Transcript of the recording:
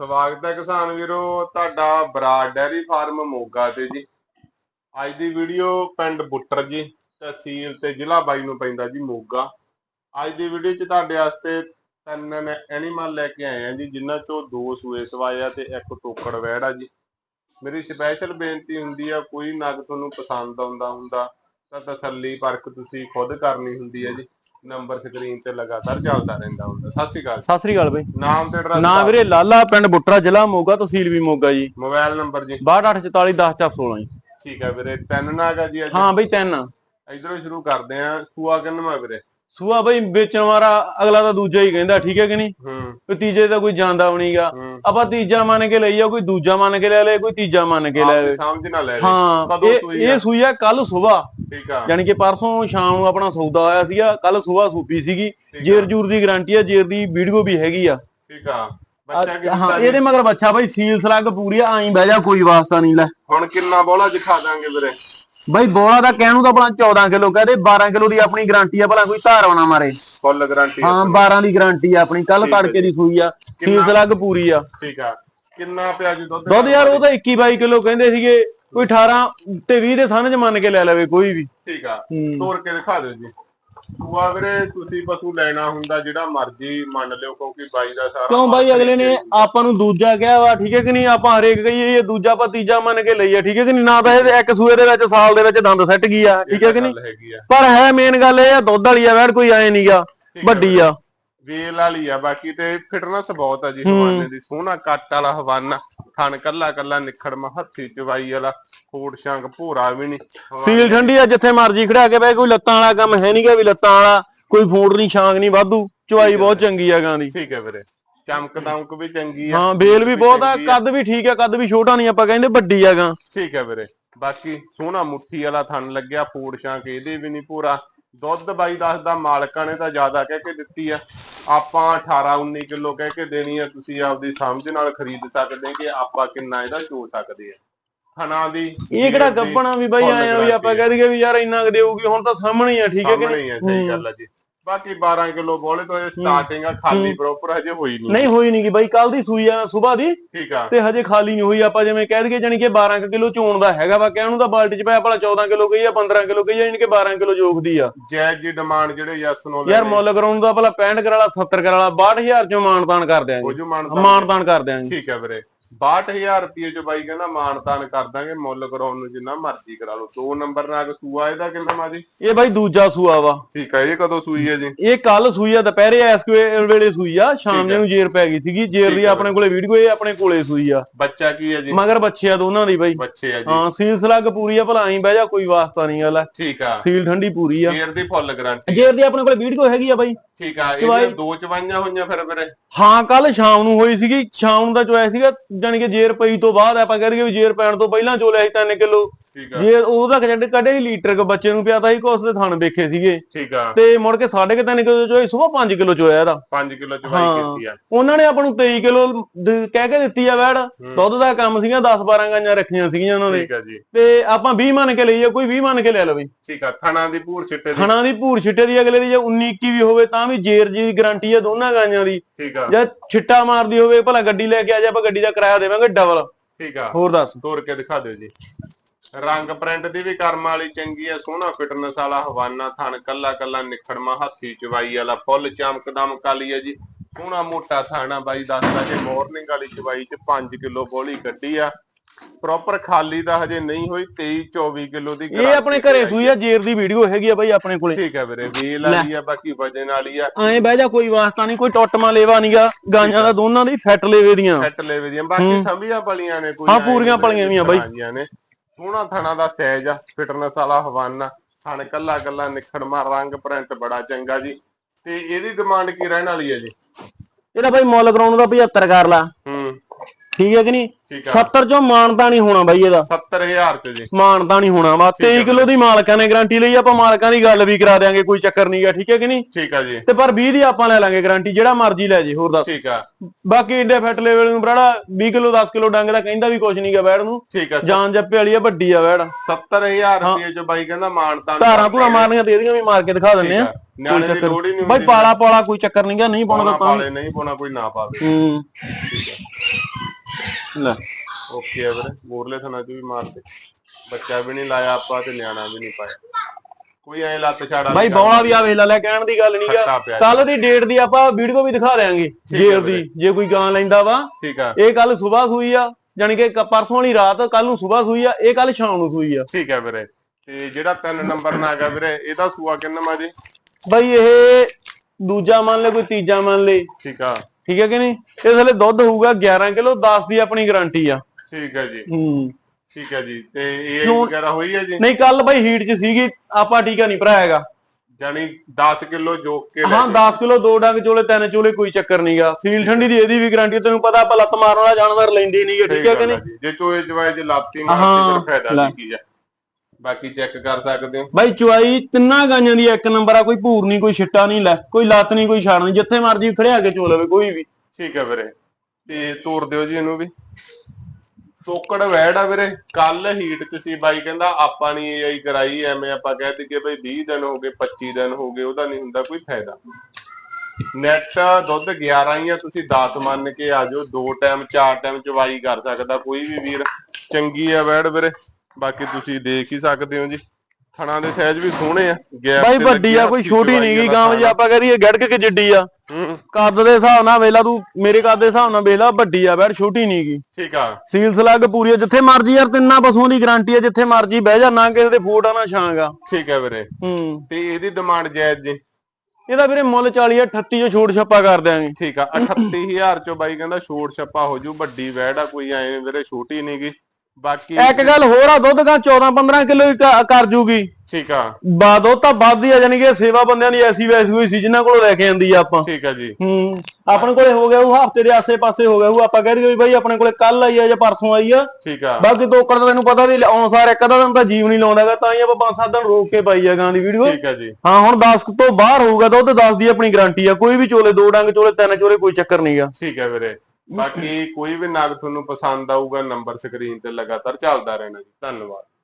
ਸਵਾਗਤ ਹੈ ਕਿਸਾਨ ਵੀਰੋ, ਤੁਹਾਡਾ ਬਰਾੜ ਡੈਰੀ ਫਾਰਮ ਮੋਗਾ ਤੇ ਜੀ। ਅੱਜ ਦੀ ਵੀਡੀਓ ਪਿੰਡ ਬੁੱਟਰ ਜੀ, ਤਹਿਸੀਲ ਤੇ ਜ਼ਿਲ੍ਹਾ ਬਾਈ ਨੂੰ ਪੈਂਦਾ ਜੀ ਮੋਗਾ। ਅੱਜ ਦੀ ਵੀਡੀਓ 'ਚ ਤੁਹਾਡੇ ਵਾਸਤੇ ਤਿੰਨ ਐਨੀਮਲ ਲੈ ਕੇ ਆਏ ਆ ਜੀ, ਜਿਨ੍ਹਾਂ ਚੋਂ ਦੋ ਸੂਏ ਸਵਾਏ ਆ ਤੇ ਇੱਕ ਟੋਕੜ ਵੈੜ ਆ ਜੀ। ਮੇਰੀ ਸਪੈਸ਼ਲ ਬੇਨਤੀ ਹੁੰਦੀ ਆ, ਕੋਈ ਨਗ ਤੁਹਾਨੂੰ ਪਸੰਦ ਆਉਂਦਾ ਹੁੰਦਾ, ਤਾਂ ਤਸੱਲੀ ਪਰਖ ਤੁਸੀਂ ਖੁਦ ਕਰਨੀ ਹੁੰਦੀ ਹੈ ਜੀ। ਨੰਬਰ ਸਕਰੀਨ ਤੇ ਲਗਾਤਾਰ ਚੱਲਦਾ ਰਹਿੰਦਾ ਹੁੰਦਾ। ਸਤਿ ਸ਼੍ਰੀ ਅਕਾਲ। ਸਤਿ ਸ੍ਰੀ ਅਕਾਲ ਬਈ। ਨਾਮ ਤੇ ਐਡਰੈਸ ਨਾਮ ਵੀਰੇ ਲਾਲਾ ਪਿੰਡ ਬੁੱਟਰਾ ਜ਼ਿਲ੍ਹਾ ਮੋਗਾ ਤਹਿਸੀਲ ਵੀ ਮੋਗਾ ਜੀ। ਮੋਬਾਈਲ ਨੰਬਰ ਜੀ। 62441016 ਜੀ। ਠੀਕ ਹੈ ਵੀਰੇ ਤਿੰਨ ਨਾਗ ਆ ਜੀ ਅੱਜ। ਹਾਂ ਬਈ ਤਿੰਨ। ਇਧਰੋਂ ਸ਼ੁਰੂ ਕਰਦੇ ਆ ਸੂਆ ਕਿੰਨਵਾ ਵੀਰੇ? ਸੂਆ ਬਈ ਵੇਚਣ ਵਾਲਾ ਅਗਲਾ ਤਾਂ ਦੂਜਾ ਹੀ ਕਹਿੰਦਾ ਠੀਕ ਹੈ ਕਿ ਨਹੀਂ? ਹੂੰ। ਕੋਈ ਤੀਜੇ ਦਾ ਕੋਈ ਜਾਂਦਾ ਵੀ ਨਹੀਂਗਾ ਆਪਾਂ ਤੀਜਾ ਮੰਨ ਕੇ ਲਈਆ ਕੋਈ ਦੂਜਾ ਮੰਨ ਕੇ ਲੈ ਲੇ ਕੋਈ ਤੀਜਾ ਮੰਨ ਕੇ ਲੈ ਲੇ। ਸਮਝ ਨਾ ਲੈ ਹਾਂ ਇਹ ਸੂਈ ਆ? ਇਹ ਸੂਈ ਆ ਕੱਲ ਸਵੇਰ। ਠੀਕ ਆ। ਯਾਨੀ ਕਿ ਪਰਸੋਂ ਸ਼ਾਮ ਨੂੰ ਆਪਣਾ ਸੌਦਾ ਹੋਇਆ ਸੀਗਾ ਕੱਲ ਸਵੇਰ ਸੂਪੀ ਸੀਗੀ। ਜੇਰ ਜੂਰ ਦੀ ਗਾਰੰਟੀ ਆ ਜੇਰ ਦੀ ਵੀਡੀਓ ਵੀ ਹੈਗੀ ਆ। ਠੀਕ ਆ। ਬੱਚਾ ਹਾਂ ਇਹਦੇ ਮਗਰ ਬੱਚਾ ਬਈ ਸੀਲ ਸਲੱਗ ਪੂਰੀ ਆ ਆਈ ਬਹਿ ਜਾ ਕੋਈ ਵਾਸਤਾ ਨਹੀਂ ਲੈ। ਹੁਣ ਕਿੰਨਾ ਬੋਲਾ ਦਿਖਾ ਦਾਂਗੇ ਵੀਰੇ। ਬਈ ਬੋਲਾ ਦਾ ਕਹਿਣ ਨੂੰ ਤਾਂ ਆਪਣਾ 14 ਕਿਲੋ ਕਹਦੇ 12 ਕਿਲੋ ਦੀ ਆਪਣੀ ਗਾਰੰਟੀ ਆ ਭਲਾ ਕੋਈ ਧਾਰ ਨਾ ਮਾਰੇ। ਫੁੱਲ ਗਾਰੰਟੀ ਹਾਂ 12 ਦੀ ਗਾਰੰਟੀ ਆ ਆਪਣੀ ਕੱਲ ਤੜਕੇ ਦੀ ਸੂਈ ਆ ਸੀਲ? ਸਲੱਗ ਪੂਰੀ ਆ। ਠੀਕ ਆ। ਕਿੰਨਾ ਪਿਆ ਜੀ ਦੁੱਧ? ਦੁੱਧ ਯਾਰ ਉਹ ਤਾਂ 21 22 ਕਿਲੋ ਕਹਿੰਦੇ ਸੀਗੇ ਕੋਈ 18 ਤੇ 20 ਦੇ ਸਾਂਝ ਮੰਨ ਕੇ ਲੈ ਲਵੇ ਕੋਈ ਵੀ। ਠੀਕ ਆ। ਤੋੜ ਕੇ ਦਿਖਾ ਦਿਓ ਜੀ। ਸੂਆ ਵੀਰੇ ਤੁਸੀਂ ਪਸ਼ੂ ਲੈਣਾ ਹੁੰਦਾ ਜਿਹੜਾ ਮਰਜ਼ੀ ਮੰਨ ਲਿਓ ਕਿਉਂਕਿ ਬਾਈ ਦਾ ਸਾਰਾ ਕਿਉਂ ਬਾਈ ਅਗਲੇ ਨੇ ਆਪਾਂ ਨੂੰ ਦੂਜਾ ਕਿਹਾ ਵਾ ਠੀਕ ਹੈ ਕਿ ਨਹੀਂ? ਆਪਾਂ ਹਰੇਕ ਕਹੀਏ ਇਹ ਦੂਜਾ ਆਪਾਂ ਤੀਜਾ ਮੰਨ ਕੇ ਲਈਆ ਠੀਕ ਹੈ ਕਿ ਨਹੀਂ? ਨਾ ਤਾਂ ਇਹ ਇੱਕ ਸੂਏ ਦੇ ਵਿੱਚ ਸਾਲ ਦੇ ਵਿੱਚ ਦੰਦ ਸੱਟ ਗਈ ਆ ਠੀਕ ਹੈ ਕਿ ਨਹੀਂ? ਪਰ ਹੈ ਮੇਨ ਗੱਲ ਇਹ ਆ ਦੁੱਧ ਵਾਲੀ ਆ ਵੈੜ ਕੋਈ ਆਏ ਨਹੀਂਗਾ ਵੱਡੀ ਆ। ਵੇਲ ਵਾਲੀ ਆ ਬਾਕੀ ਤੇ ਫਿਟਨੈਸ ਬਹੁਤ ਆ ਜੀ। ਹਵਾਨੇ ਦੀ। ਸੋਹਣਾ ਕੱਟ ਵਾਲਾ ਹਵਾਨਾ ਥਣ ਕੱਲਾ ਕੱਲਾ ਨਿਖੜਮਾ ਹੱਥੀ ਚਵਾਈ ਵਾਲਾ ਕੋਟ ਸ਼ੰਗ ਭੋਰਾ ਵੀ ਨਹੀਂ ਸੀਲ ਠੰਡੀ ਆ ਜਿੱਥੇ ਮਰਜ਼ੀ ਖੜਾ ਕੇ ਬੈ ਕੋਈ ਲੱਤਾਂ ਵਾਲਾ ਕੰਮ ਹੈ ਨਹੀਂਗਾ ਵੀ ਲੱਤਾਂ ਵਾਲਾ ਕੋਈ ਫੋੜ ਨਹੀਂ ਛਾਂਗ ਨਹੀਂ ਵਾਧੂ। ਚਵਾਈ ਬਹੁਤ ਚੰਗੀ ਆ ਗਾਂ ਦੀ। ਠੀਕ ਹੈ ਵੀਰੇ। ਚਮਕ ਦਮਕ ਵੀ ਚੰਗੀ ਆ ਹਾਂ ਬੇਲ ਵੀ ਬਹੁਤ ਆ। ਕੱਦ ਵੀ ਠੀਕ ਆ ਕੱਦ ਵੀ ਛੋਟਾ ਨਹੀਂ ਆਪਾਂ ਕਹਿੰਦੇ ਵੱਡੀ ਆ ਗਾਂ। ਠੀਕ ਹੈ ਵੀਰੇ। ਬਾਕੀ ਸੋਹਣਾ ਮੁੱਠੀ ਵਾਲਾ ਥਣ ਲੱਗਿਆ ਫੋੜ ਸ਼ਾਂਕ ਇਹਦੇ ਵੀ ਨਹੀਂ ਪੂਰਾ ਦੁੱਧ ਬਾਈ ਦੱਸਦਾ ਮਾਲਕਾਂ ਨੇ ਤਾਂ ਜ਼ਿਆਦਾ ਕਹਿ ਕੇ ਦਿੱਤੀ ਆ। ਆਪਾਂ 18 19 ਕਿਲੋ ਕਹਿ ਕੇ ਦੇਣੀ ਆ ਤੁਸੀਂ ਆਪਦੀ ਸਮਝ ਨਾਲ ਖਰੀਦ ਸਕਦੇ ਕਿ ਆਪਾਂ ਕਿੰਨਾ ਇਹਦਾ ਚੋ ਸਕਦੇ ਆ। ਥਣਾ ਦੀ ਇਹ ਕਿਹੜਾ ਗੱਬਣਾ ਵੀ ਬਾਈ ਫੁੱਲ ਆਏ ਆ ਵੀ ਆਪਾਂ ਕਹਿ ਦਈਏ ਵੀ ਯਾਰ ਇੰਨਾ ਕੁ ਦੇਊਗੀ ਹੁਣ ਤਾਂ ਸਾਹਮਣੇ ਆ ਠੀਕ ਹੈ ਕਿ ਸਾਹਮਣੇ ਹੀ ਆ ਸਹੀ। ਗੱਲ ਆ ਜੀ। ਬਾਕੀ 12 ਕਿਲੋ ਬੋਲੇ ਤੋਂ ਇਹ ਸਟਾਰਟਿੰਗ ਆ ਖਾਲੀ ਪ੍ਰੋਪਰ ਹਜੇ ਹੋਈ ਨਹੀਂ। ਨਹੀਂ ਹੋਈ ਨਹੀਂ ਕਿ ਬਾਈ ਕੱਲ ਦੀ ਸੂਈ ਆ ਸਵੇਰ ਦੀ। ਠੀਕ ਆ। ਤੇ ਹਜੇ ਖਾਲੀ ਨਹੀਂ ਹੋਈ ਆਪਾਂ ਜਿਵੇਂ ਕਹਿ ਦਈਏ ਜਾਨੀ ਕਿ 12 ਕੁ ਕਿਲੋ ਚੋਣ ਦਾ ਹੈਗਾ ਵਾ ਕਹਿਣ ਨੂੰ ਤਾਂ ਬਾਲਟੀ ਚ ਪਿਆ ਭਲਾ 14 ਕਿਲੋ ਗਈ ਆ 15 ਕਿਲੋ ਗਈ ਆ ਯਾਨੀ ਕਿ 12 ਕਿਲੋ ਜੋਖਦੀ ਆ। ਜੈਜ ਦੀ ਡਿਮਾਂਡ ਜਿਹੜੇ ਯਸ ਨੋ ਯਾਰ ਮੁੱਲ ਕਰਾਉਣ ਦਾ ਭਲਾ 65 ਕਰਾਲਾ 70 ਕਰਾਲਾ 62000 ਚੋਂ ਮਾਨਤਾਨ ਕਰ ਦਿਆਂਗੇ। ਮਾਨਤਾਨ ਕਰ ਦਿਆਂਗੇ। ਠੀਕ ਹੈ ਵੀਰੇ। 62000 ਰੁਪਏ ਚ ਬਾਈ ਕਹਿੰਦਾ ਮਾਨਤਾਨ ਕਰ ਦਾਂਗੇ ਮੁੱਲ ਕਰਾਉਣ ਨੂੰ ਜਿੰਨਾ ਮਰਜ਼ੀ ਕਰਾ ਲਓ। ਦੋ ਨੰਬਰ ਨਾਲ ਸੂਆ ਇਹਦਾ ਕਿੰਨਾ ਮਾਜੀ ਇਹ ਬਾਈ ਦੂਜਾ ਸੂਆ ਵਾ। ਠੀਕ ਹੈ ਇਹ ਕਦੋਂ ਸੂਈ ਹੈ ਜੀ? ਇਹ ਕੱਲ ਸੂਈ ਆ ਦੁਪਹਿਰੇ ਐਸ ਵੇਲੇ ਸੂਈ ਆ ਸ਼ਾਮ। ਨੂੰ ਜੇਰ ਪੈ ਗਈ ਸੀਗੀ। ਜੇਰ ਦੀ ਆਪਣੇ ਕੋਲੇ ਵੀਡੀਓ ਇਹ ਆਪਣੇ ਕੋਲੇ ਸੂਈ ਆ। ਬੱਚਾ ਕੀ ਹੈ ਜੀ? ਮਗਰ ਬੱਚੇ ਆ ਦੋਨਾਂ ਦੀ ਬਾਈ। ਬੱਚੇ ਹੈ ਜੀ। ਹਾਂ ਸੀਲ ਸਲੱਗ ਪੂਰੀ ਆ ਭਲਾ ਆਈ ਬਹਿ ਜਾ ਕੋਈ ਵਾਸਤਾ ਨਹੀਂ ਗੱਲ ਠੀਕ ਆ। ਸੀਲ ਠੰਡੀ ਪੂਰੀ ਆ। ਗੇਅਰ ਦੀ ਫੁੱਲ ਗਾਰੰਟੀ ਜੇਰ ਦੀ ਆਪਣੇ ਕੋਲੇ ਵੀਡੀਓ ਹੈਗੀ ਆ ਬਾਈ। ਠੀਕ ਆ ਇਹ ਦੋ ਚਵਾਈਆਂ ਹੋਈਆਂ ਫਿਰ ਵੀਰੇ। ਹਾਂ ਕੱਲ ਸ਼ਾਮ ਨੂੰ ਹੋਈ ਸੀਗੀ ਸ਼ਾਮ ਨੂੰ ਦਾ ਚੋਇਆ ਸੀਗਾ ਜਾਨੀ ਕਿ ਜੇਰ ਪਈ ਤੋਂ ਬਾਅਦ ਆਪਾਂ ਕਹਿ ਦਈਏ ਵੀ ਜੇਰ ਪੈਣ ਤੋਂ ਪਹਿਲਾਂ ਚੋ ਲਿਆ ਸੀ 3 ਕਿਲੋ ਜੇ ਉਹਦਾ ਕੱਢ ਕੱਢੇ ਸੀ ਲੀਟਰ ਕ ਬੱਚੇ ਨੂੰ ਪਿਆ ਤਾਂ ਸੀ ਕੁਛ ਦੇ ਥਣ ਵੇਖੇ ਸੀਗੇ। ਠੀਕ ਆ। ਤੇ ਮੁੜ ਕੇ 3.5 ਕਿਲੋ ਚੋਇਆ ਸਵੇਰ 5 ਕਿਲੋ ਚੋਇਆ ਇਹਦਾ। 5 ਕਿਲੋ ਚਵਾਈ ਹਾਂ। ਕੀਤੀ ਆ। ਉਹਨਾਂ ਨੇ ਆਪਾਂ ਨੂੰ 23 ਕਿਲੋ ਕਹਿ ਕੇ ਦਿੱਤੀ ਆ ਵੈੜ। ਦੁੱਧ ਦਾ ਕੰਮ ਸੀਗਾ 10 12 ਗਾਈਆਂ ਰੱਖੀਆਂ ਸੀਗੀਆਂ ਉਹਨਾਂ ਨੇ। ਠੀਕ ਆ ਜੀ। ਤੇ ਆਪਾਂ 20 ਮੰਨ ਕੇ ਲਈਏ ਕੋਈ 20 ਮੰਨ ਕੇ ਲੈ ਲਵੇ ਠੀਕ ਆ ਥਣਾ ਦੀ ਭੂਰ ਛਿੱਟੇ ਦੀ। ਥਣਾ ਦੀ ਭੂਰ ਛਿੱਟੇ ਦੀ ਅਗਲੇ ਦੀ ਜੇ 19 21 ਵੀ ਹੋਵੇ ਤਾਂ ਵੀ ਜੇਰ ਜੀ ਦੀ ਗਾਰੰਟੀ ਆ ਦੋਨਾਂ ਗਾਈਆਂ ਦੀ। ਠੀਕ ਆ। ਜਾਂ ਛਿੱਟਾ ਮਾਰਦੀ ਹੋਵੇ ਭਲਾ ਗੱਡੀ ਲੈ ਕੇ ਆ ਜਾ ਆਪਾਂ ਗੱਡੀ ਦਾ ਕਿਰਾਇਆ ਦੇਵਾਂਗੇ ਡਬਲ ਠੀਕ ਆ। ਹੋਰ ਦੱਸ। ਤੋੜ ਕੇ ਦਿਖਾ ਦਿਓ ਜੀ। ਰੰਗ ਪ੍ਰਿੰਟ ਦੀ ਵੀ ਕਰਮ ਵਾਲੀ ਚੰਗੀ ਆ ਸੋਹਣਾ ਫਿਟਨੈਸ ਵਾਲਾ ਹਵਾਨਾ ਥਣ ਕੱਲਾ ਕੱਲਾ ਨਿਖੜਮਾ ਹੱਥੀ ਚਵਾਈ ਵਾਲਾ ਫੁੱਲ ਚਮਕਦਮ ਕਾਲੀ ਆ ਜੀ। ਸੋਹਣਾ ਮੋਟਾ ਥਾਣਾ ਬਾਈ ਦੱਸਦਾ ਕਿ ਮਾਰਨਿੰਗ ਵਾਲੀ ਚਵਾਈ ਚ 5 ਕਿਲੋ ਬੋਲੀ ਕੱਢੀ ਆ। ਪ੍ਰੋਪਰ ਖਾਲੀ ਦਾ ਹਜੇ ਨਹੀਂ ਹੋਈ 23 24 ਕਿਲੋ ਦੀ ਇਹ ਆਪਣੇ ਘਰੇ ਸੂਈ ਆ ਜੇਰ ਦੀ ਵੀਡੀਓ ਹੈਗੀ ਆ ਬਾਈ ਆਪਣੇ ਕੋਲੇ। ਠੀਕ ਆ ਵੀਰੇ ਵੇਲ ਵਾਲੀ ਆ ਬਾਕੀ ਵਜਨ ਵਾਲੀ ਆ। ਐਂ ਬਹਿ ਜਾ ਕੋਈ ਵਾਸਤਾ ਨਹੀਂ ਕੋਈ ਟੁੱਟਮਾ ਲੇਵਾ ਨਹੀਂਗਾ ਗਾਈਆਂ ਦਾ ਦੋਨਾਂ ਦੀ ਫਿੱਟ ਲੇਵੇ ਦੀਆਂ। ਸੈੱਟ ਲੈਵੇ ਦੀਆਂ ਬਾਕੀ ਸੰਭੀਆਂ ਪਲੀਆਂ ਨੇ ਕੋਈ ਹਾਂ, ਪੂਰੀਆਂ ਪਲੀਆਂ ਵੀ ਆ ਬਾਈ। ਸੋਹਣਾ ਥਣਾ ਦਾ ਸਾਈਜ਼ ਆ ਫਿਟਨੈਸ ਵਾਲਾ ਹਵਾਨਾ। ਥਣ ਕੱਲਾ ਕੱਲਾ ਨਿਖੜਮਾ ਰੰਗ ਪ੍ਰਿੰਟ ਬੜਾ ਚੰਗਾ ਜੀ। ਤੇ ਇਹਦੀ ਡਿਮਾਂਡ ਕੀ ਰਹਿਣ ਵਾਲੀ ਹੈ ਜੀ? ਇਹਦਾ ਬਾਈ ਮੁੱਲ ਕਰਾਉਣ ਦਾ 75 ਕਰ ਲਾ। ਹੂੰ। ਠੀਕ ਹੈ ਕਿ ਨਹੀਂ? ਠੀਕ ਆ। 70 ਚੋਂ ਮਾਨਤਾ ਨਹੀਂ ਹੋਣਾ ਬਾਈ ਇਹਦਾ। 70000 ਤੇ ਜੀ। ਮਾਨਤਾ ਨਹੀਂ ਹੋਣਾ ਵਾ। 23 ਕਿਲੋ ਦੀ ਮਾਲਕਾਂ ਨੇ ਗਾਰੰਟੀ ਲਈ ਆਪਾਂ ਮਾਲਕਾਂ ਦੀ ਗੱਲ ਵੀ ਕਰਾ ਦਿਆਂਗੇ ਕੋਈ ਚੱਕਰ ਨਹੀਂਗਾ ਠੀਕ ਹੈ ਕਿ ਨਹੀਂ? ਠੀਕ ਆ ਜੀ। ਤੇ ਪਰ 20 ਦੀ ਆਪਾਂ ਲੈ ਲਾਂਗੇ ਗਾਰੰਟੀ ਜਿਹੜਾ ਮਰਜ਼ੀ ਲੈ ਜੇ ਹੋਰ ਦੱਸ। ਠੀਕ ਆ। ਬਾਕੀ ਏਡੇ ਫੈਟ ਲੈਵਲ ਨੂੰ ਬਰਾੜਾ 20 ਕਿਲੋ 10 ਕਿਲੋ ਡੰਗ ਦਾ ਕਹਿੰਦਾ ਵੀ ਕੁਝ ਨਹੀਂਗਾ ਵੈੜ ਨੂੰ। ਠੀਕ ਆ। ਜਾਨ ਜੱਪੇ ਵਾਲੀ ਆ ਵੱਡੀ ਆ ਵੈੜ 70000 ਰੁਪਏ ਚ ਬਾਈ ਕਹਿੰਦਾ ਮਾਨਤਾ ਧਾਰਾਂ ਧੂਰਾਂ ਮਾਰਨੀਆਂ ਤੇ ਇਹਦੀਆਂ ਵੀ ਮਾਰ ਕੇ ਦਿਖਾ ਦਿੰਨੇ ਆ। ਦੀ ਬਾਈ ਪਾਲਾ ਪਾਲਾ ਕੋਈ ਚੱਕਰ ਨਹੀਂਗਾ ਨਹੀਂ ਪਾਉਣਾ ਤਾਂ ਨਹੀਂ ਪਾਉਣਾ ਕੋਈ ਨਾ ਪਾਵੇ। ਹੂੰ। ਠੀਕ ਹੈ ਲੈ। ਓਕੇ ਆ ਵੀਰੇ ਮੋਰਲੇ ਥਣਾ ਚ ਵੀ ਮਾਰਦੇ ਬੱਚਾ ਵੀ ਨਹੀਂ ਲਾਇਆ ਆਪਾਂ ਤੇ ਨਿਆਣਾ ਵੀ ਨਹੀਂ ਪਾਇਆ। ਕੋਈ ਐ ਲੱਤ ਛਾੜਾ ਬਾਈ ਬੌਲਾ ਵੀ ਆ ਵੇਖ ਲੈ ਕਹਿਣ ਦੀ ਗੱਲ ਨਹੀਂ ਖੱਟਾ ਗਾ ਕੱਲ ਦੀ ਡੇਟ ਦੀ ਆਪਾਂ ਵੀਡੀਓ ਵੀ ਦਿਖਾ ਦਿਆਂਗੇ ਜੇਰ ਦੀ ਜੇ ਕੋਈ ਗਾਂ ਲੈਂਦਾ ਵਾ। ਠੀਕ ਆ। ਇਹ ਕੱਲ ਸਵੇਰ ਸੂਈ ਆ ਜਾਣੀ ਕਿ ਕ- ਪਰਸੋਂ ਵਾਲੀ ਰਾਤ ਕੱਲ ਨੂੰ ਸਵੇਰ ਸੂਈ ਆ ਇਹ ਕੱਲ ਸ਼ਾਮ ਨੂੰ ਸੂਈ ਆ। ਠੀਕ ਹੈ ਵੀਰੇ। ਤੇ ਜਿਹੜਾ ਤਿੰਨ ਨੰਬਰ ਨਾ ਹੈਗਾ ਵੀਰੇ ਇਹਦਾ ਸੂਆ ਕਿੰਨਾ ਮਾ ਜੀ? ਬਾਈ ਇਹ ਦੂਜਾ ਮੰਨ ਲੈ ਕੋਈ ਤੀਜਾ ਮੰਨ ਲੈ। ਠੀਕ ਆ। ਠੀਕ ਹੈ ਕਿ ਨਹੀਂ? ਇਹ ਥਲੇ ਦੁੱਧ ਹੋਊਗਾ 11 ਕਿਲੋ 10 ਦੀ ਆਪਣੀ ਗਾਰੰਟੀ ਆ। ਠੀਕ ਹੈ ਜੀ। ਹੂੰ। ਠੀਕ ਹੈ ਜੀ। ਤੇ ਇਹ ਵਗੈਰਾ ਹੋਈ ਹੈ ਜੀ? ਨਹੀਂ ਕੱਲ ਬਾਈ ਹੀਟ 'ਚ ਸੀਗੀ ਆਪਾਂ ਟੀਕਾ ਨਹੀਂ ਭਰਾਇਆ ਹੈਗਾ। ਜਾਨੀ 10 ਕਿਲੋ ਜੋਕ ਕੇ ਹਾਂ ਕੇ। 10 ਕਿਲੋ ਦੋ ਡੰਗ ਚੋਲੇ ਤਿੰਨ ਚੋਲੇ ਕੋਈ ਚੱਕਰ ਨਹੀਂਗਾ ਸੀਲ ਠੰਡੀ ਦੀ ਇਹਦੀ ਵੀ ਗਾਰੰਟੀ ਤੈਨੂੰ ਪਤਾ ਆਪਾਂ ਲੱਤ ਮਾਰਨ ਵਾਲਾ ਜਾਨਵਰ ਲੈਂਦੇ ਨਹੀਂਗੇ ਸਹੀ ਠੀਕ ਹੈ ਕਿ ਨਹੀਂ? ਜੀ। ਚੋਏ ਜਵਾਏ ਜੇ ਲਾਤੀ ਹਾਂ, ਮਾਰਦੀ ਫਿਰ ਫਾਇਦਾ। ਨਹੀਂ ਕੀ ਹੈ? ਬਾਕੀ ਚੈੱਕ ਕਰ ਸਕਦੇ ਹੋ। ਬਾਈ ਚੁਆਈ ਤਿੰਨਾਂ ਗਾਈਆਂ ਦੀ ਇੱਕ ਨੰਬਰ ਆ ਕੋਈ ਭੂਰ ਨਹੀਂ ਕੋਈ ਛਿੱਟਾ ਨਹੀਂ ਲੈ ਕੋਈ ਲੱਤ ਨਹੀਂ ਕੋਈ ਛਾੜ ਨਹੀਂ ਜਿੱਥੇ ਮਰਜ਼ੀ ਖੜਿਆ ਕੇ ਚੋ ਲਵੇ ਕੋਈ ਵੀ। ਠੀਕ ਹੈ ਵੀਰੇ। ਤੇ ਤੋਰ ਦਿਓ ਜੀ ਇਹਨੂੰ ਵੀ। ਤੋਕੜ ਵੈੜ ਆ ਵੀਰੇ ਕੱਲ ਹੀਟ ਚ ਸੀ ਬਾਈ ਕਹਿੰਦਾ ਆਪਾਂ ਨਹੀਂ ਏਆਈ ਕਰਾਈ ਐਵੇਂ ਆਪਾਂ ਕਹਿ ਦਈਏ ਬਈ 20 ਦਿਨ ਹੋ ਗਏ 25 ਦਿਨ ਹੋ ਗਏ ਉਹਦਾ ਨਹੀਂ ਹੁੰਦਾ ਕੋਈ ਫਾਇਦਾ। ਨੈਟ ਦੁੱਧ 11 ਹੀ ਆ ਤੁਸੀਂ 10 ਮੰਨ ਕੇ ਆ ਜਾਓ ਦੋ ਟਾਈਮ ਚਾਰ ਟਾਈਮ ਚਵਾਈ ਕਰ ਸਕਦਾ ਕੋਈ ਵੀ ਵੀਰ। ਚੰਗੀ ਆ ਵੈੜ ਵੀਰੇ। ਬਾਕੀ ਤੁਸੀਂ ਦੇਖ ਹੀ ਸਕਦੇ ਹੋ ਜੀ। ਥਣਾ ਦੇ ਸਾਈਜ਼ ਵੀ ਸੋਹਣੇ ਆ। ਗੈਪ ਬਾਈ ਵੱਡੀ ਆ ਕੋਈ ਛੋਟੀ ਨਹੀਂ ਗਈ ਵਾਲਾ ਗਾਂ ਜੇ। ਆਪਾਂ ਕਹਦੀਏ ਗੜਕ ਕੇ ਜਿੱਡੀ ਆ। ਹੂੰ। ਕੱਦ ਦੇ ਹਿਸਾਬ ਨਾਲ ਵੇਲਾ ਤੂੰ ਮੇਰੇ ਕੱਦ ਦੇ ਹਿਸਾਬ ਨਾਲ ਵੇਖ ਲਾ ਵੱਡੀ ਆ ਬੈਠ ਛੋਟੀ ਨਹੀਂ ਗਈ ਠੀਕ ਆ। ਸੀਲ ਸਲੱਗ ਪੂਰੀ ਆ ਜਿੱਥੇ ਮਰਜ਼ੀ ਯਾਰ ਤਿੰਨਾਂ ਪਸ਼ੂਆਂ ਦੀ ਗਾਰੰਟੀ ਆ ਜਿੱਥੇ ਮਰਜ਼ੀ ਬਹਿ ਜਾ ਨਾ ਕਿਸੇ ਦੇ ਫੋਟਾ ਨਾ ਛਾਂਗਾ। ਠੀਕ ਹੈ ਵੀਰੇ। ਹੂੰ। ਤੇ ਇਹਦੀ ਡਿਮਾਂਡ ਜਾਇਜ਼ ਜੀ। ਇਹਦਾ ਵੀਰੇ ਮੁੱਲ 40 ਆ 38 ਚ ਛੋਟ ਛੱਪਾ ਕਰ ਦਿਆਂਗੇ। ਠੀਕ ਆ 38000 ਚੋਂ ਬਾਈ ਕਹਿੰਦਾ ਛੋਟ ਛੱਪਾ ਹੋ ਜੂ ਵੱਡੀ ਵੈੜ ਆ ਕੋਈ ਐ ਵੀਰੇ ਛੋਟੀ ਨਹੀਂਗੀ ਬਾਕੀ ਇੱਕ ਗੱਲ ਹੋਰ ਆ ਦੁੱਧ ਗਾਂ 14 15 ਕਿਲੋ ਕਰ ਜੂਗੀ। ਠੀਕ ਆ। ਬਾਦ ਉਹ ਤਾਂ ਵੱਧਦੀ ਆ ਜਾਨੀ ਕਿ ਸੇਵਾ ਬੰਦਿਆਂ ਦੀ ਐਸੀ ਵੈਸੀ ਹੋਈ ਸੀ ਜਿਨ੍ਹਾਂ ਕੋਲੋਂ ਲੈ ਕੇ ਆਂਦੀ ਆ ਆਪਾਂ। ਠੀਕ ਆ ਜੀ। ਹੂੰ ਆਪਣੇ ਕੋਲੇ ਹੋ ਗਿਆ ਉਹ ਹਫ਼ਤੇ ਦੇ ਆਸੇ-ਪਾਸੇ ਹੋ ਗਿਆ ਉਹ ਆਪਾਂ ਕਹਿ ਦਈਏ ਵੀ ਬਾਈ ਆਪਣੇ ਕੋਲੇ ਕੱਲ ਆਈ ਆ ਜਾਂ ਪਰਸੋਂ ਆਈ ਆ। ਠੀਕ ਆ। ਬਾਕੀ ਤੋਕੜ ਤਾਂ ਤੈਨੂੰ ਪਤਾ ਵੀ ਅਨੁਸਾਰ ਇੱਕ ਅੱਧਾ ਦਿਨ ਤਾਂ ਜੀਵ ਨਹੀਂ ਲਾਉਂਦਾਗਾ ਤਾਂ ਹੀ ਆਪਾਂ ਪੰਜ ਸੱਤ ਦਿਨ ਰੋਕ ਕੇ ਪਾਈ ਆ ਗਾਂ ਦੀ ਵੀਡੀਓ। ਠੀਕ ਆ ਜੀ। ਹਾਂ ਹੁਣ 10 ਤੋਂ ਬਾਹਰ ਹੋਊਗਾ ਦੁੱਧ 10 ਦੀ ਆਪਣੀ ਗਾਰੰਟੀ ਆ ਕੋਈ ਵੀ ਚੋਲੇ ਦੋ ਡੰਗ ਚੋਲੇ ਤਿੰਨ ਚੋਲੇ ਕੋਈ ਚੱਕਰ ਨਹੀਂਗਾ ਠੀਕ ਹੈ ਵੀਰੇ। ਬਾਕੀ ਕੋਈ ਵੀ ਨਾਗ ਤੁਹਾਨੂੰ ਪਸੰਦ ਆਊਗਾ ਨੰਬਰ ਸਕਰੀਨ ਤੇ ਲਗਾਤਾਰ ਚੱਲਦਾ ਰਹਿਣਾ ਜੀ। ਧੰਨਵਾਦ।